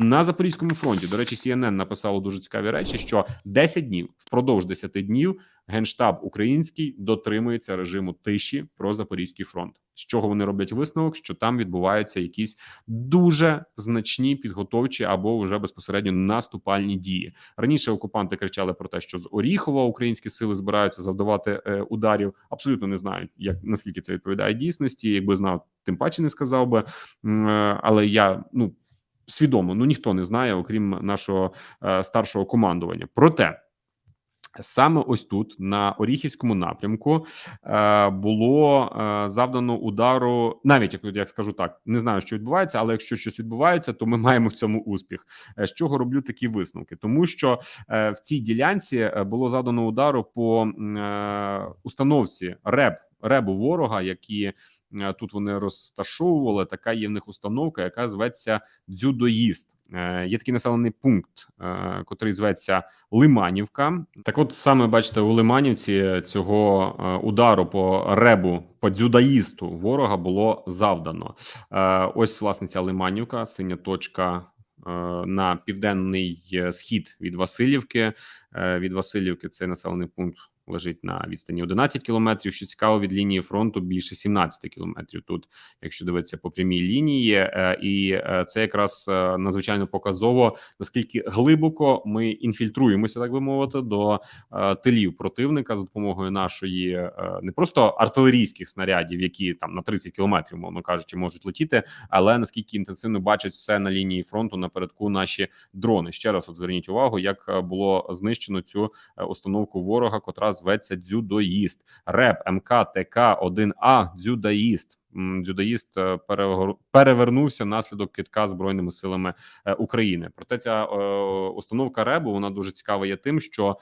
На Запорізькому фронті, до речі, CNN написало дуже цікаві речі, що 10 днів впродовж 10 днів генштаб український дотримується режиму тиші про Запорізький фронт. З чого вони роблять висновок, що там відбуваються якісь дуже значні підготовчі або вже безпосередньо наступальні дії. Раніше окупанти кричали про те, що з Оріхова українські сили збираються завдавати е, ударів. Абсолютно не знають, як наскільки це відповідає дійсності. Якби знав, тим паче не сказав би. Е, Але я ну свідомо, ну ніхто не знає, окрім нашого е, старшого командування. Проте саме ось тут, на Оріхівському напрямку, е, було е, завдано удару. Навіть як як скажу так, не знаю, що відбувається, але якщо щось відбувається, то ми маємо в цьому успіх. З чого роблю такі висновки? Тому що в цій ділянці було задано удару по установці РЕБ ребу ворога, які тут вони розташовували. Така є в них установка, яка зветься Дзюдоїст. Е, Є такий населений пункт, е, котрий зветься Лиманівка. Так, от саме бачите, у Лиманівці цього е, удару по ребу по дзюдаїсту ворога було завдано. Е, Ось власне ця Лиманівка, синя точка. е, На південний е, схід від Васильівки. Е, Від Васильівки цей населений пункт лежить на відстані 11 кілометрів. Що цікаво, від лінії фронту більше 17 кілометрів. Тут, якщо дивитися по прямій лінії, е, і е, це якраз надзвичайно показово, наскільки глибоко ми інфільтруємося, так би мовити, до тилів противника за допомогою нашої не просто артилерійських снарядів, які там на 30 кілометрів, мовно кажучи, можуть летіти, але наскільки інтенсивно бачать все на лінії фронту напередку наші дрони. Ще раз от зверніть увагу, як було знищено цю е, установку ворога, котра зветься дзюдоїст, РЕП МК ТК 1А дзюдоїст. Дзюдоїст е, перевернувся наслідок китка збройними силами е, України. Проте ця е, установка РЕБу вона дуже цікава є тим, що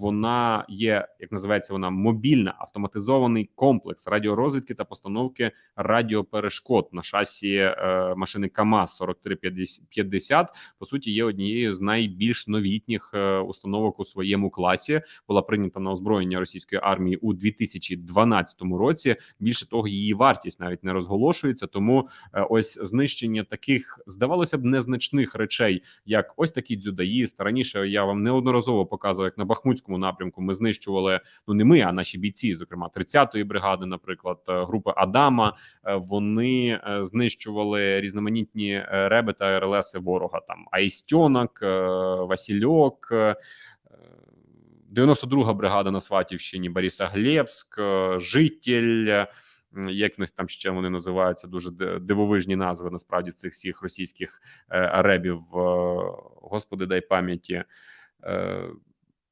вона є, як називається вона мобільна автоматизований комплекс радіорозвідки та постановки радіоперешкод на шасі машини КАМАЗ 4350. По суті, є однією з найбільш новітніх установок у своєму класі. Була прийнята на озброєння російської армії у 2012 році. Більше того, її вартість навіть не розголошується. Тому е, ось знищення таких здавалося б незначних речей, як ось такий дзюдаїст. Раніше я вам неодноразово показував, як на Бахмутському напрямку ми знищували ну не ми, а наші бійці, зокрема 30-ї бригади, наприклад, е, групи Адама. Е, Вони знищували різноманітні реби та РЛСи ворога. Там Айстьонок, Васильок. е, 92-га бригада на Сватівщині, Борисоглебськ, е, Житель. Е, Як в них там ще вони називаються дуже ди- дивовижні назви насправді цих всіх російських е, ребів. е, Господи, дай пам'яті.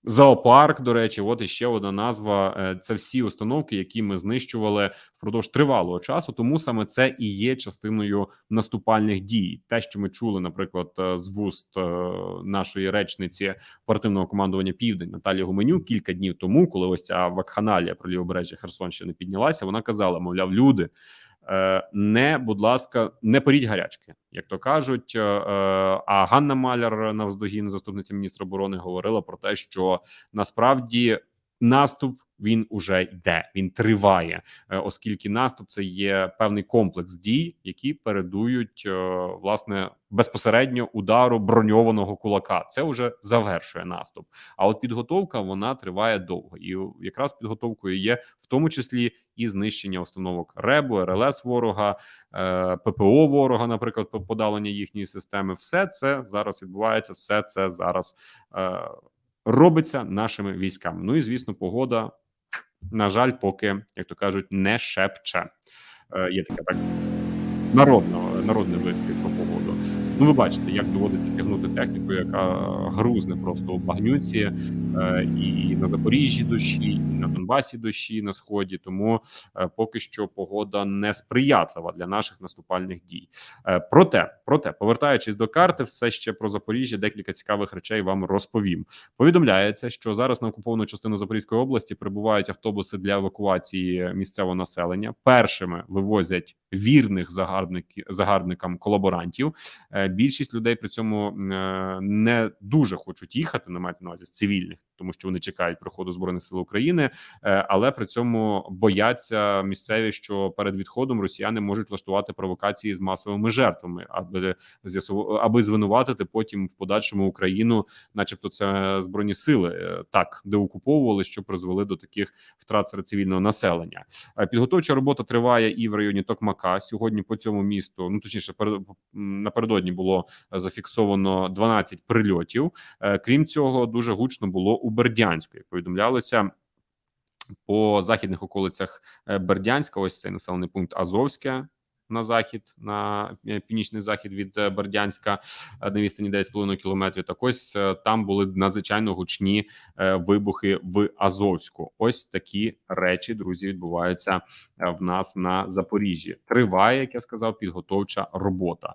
Зоопарк, до речі, от іще одна назва. Е, Це всі установки, які ми знищували впродовж тривалого часу. Тому саме це і є частиною наступальних дій. Те, що ми чули, наприклад, е, з вуст е, нашої речниці оперативного командування Південь Наталії Гуменюк кілька днів тому, коли ось ця вакханалія про лівобережжя Херсонщини піднялася, вона казала: мовляв, люди. Е, Не, будь ласка, не поріть гарячки, як то кажуть. Е, е, А Ганна Маляр, навздогін, заступниця міністра оборони, говорила про те, що насправді наступ він уже йде, він триває, е, оскільки наступ це є певний комплекс дій, які передують е, власне безпосередньо удару броньованого кулака. Це вже завершує наступ. А от підготовка вона триває довго, і якраз підготовкою є в тому числі і знищення установок РЕБу, РЛС ворога, е, ППО ворога, наприклад, по- подалення їхньої системи. Все це зараз відбувається, все це зараз робиться нашими військами. Ну і звісно, погода. На жаль, поки, як то кажуть, не шепче. Е, є таке так народно, народний вислів про погоду. Ну, ви бачите, як доводиться тягнути техніку, яка грузне просто у багнюці, е, і на Запоріжжі дощі, і на Донбасі дощі на сході. Тому е, поки що погода не сприятлива для наших наступальних дій. Е, проте, проте, повертаючись до карти, все ще про Запоріжжя, декілька цікавих речей вам розповім. Повідомляється, що зараз на окуповану частину Запорізької області прибувають автобуси для евакуації місцевого населення. Першими вивозять вірних загарбників загарбникам колаборантів. Більшість людей при цьому е, не дуже хочуть їхати, на мається на увазі з цивільних, тому що вони чекають приходу збройних сил України, е, але при цьому бояться місцеві, що перед відходом росіяни можуть влаштувати провокації з масовими жертвами, аби аби звинуватити потім в подальшому Україну, начебто, це збройні сили е, так деокуповували, що призвели до таких втрат серед цивільного населення. Підготовча робота триває і в районі Токмака. Сьогодні по цьому місту, ну точніше, напередодні було е, зафіксовано 12 прильотів. Е, Крім цього, дуже гучно було у Бердянську, як повідомлялося. По західних околицях е, Бердянська, ось цей населений пункт Азовське на захід, на північний захід від Бердянська на відстані 9,5 кілометрів. Так ось там були надзвичайно гучні вибухи в Азовську. Ось такі речі, друзі, відбуваються в нас на Запоріжжі. Триває, як я сказав, підготовча робота.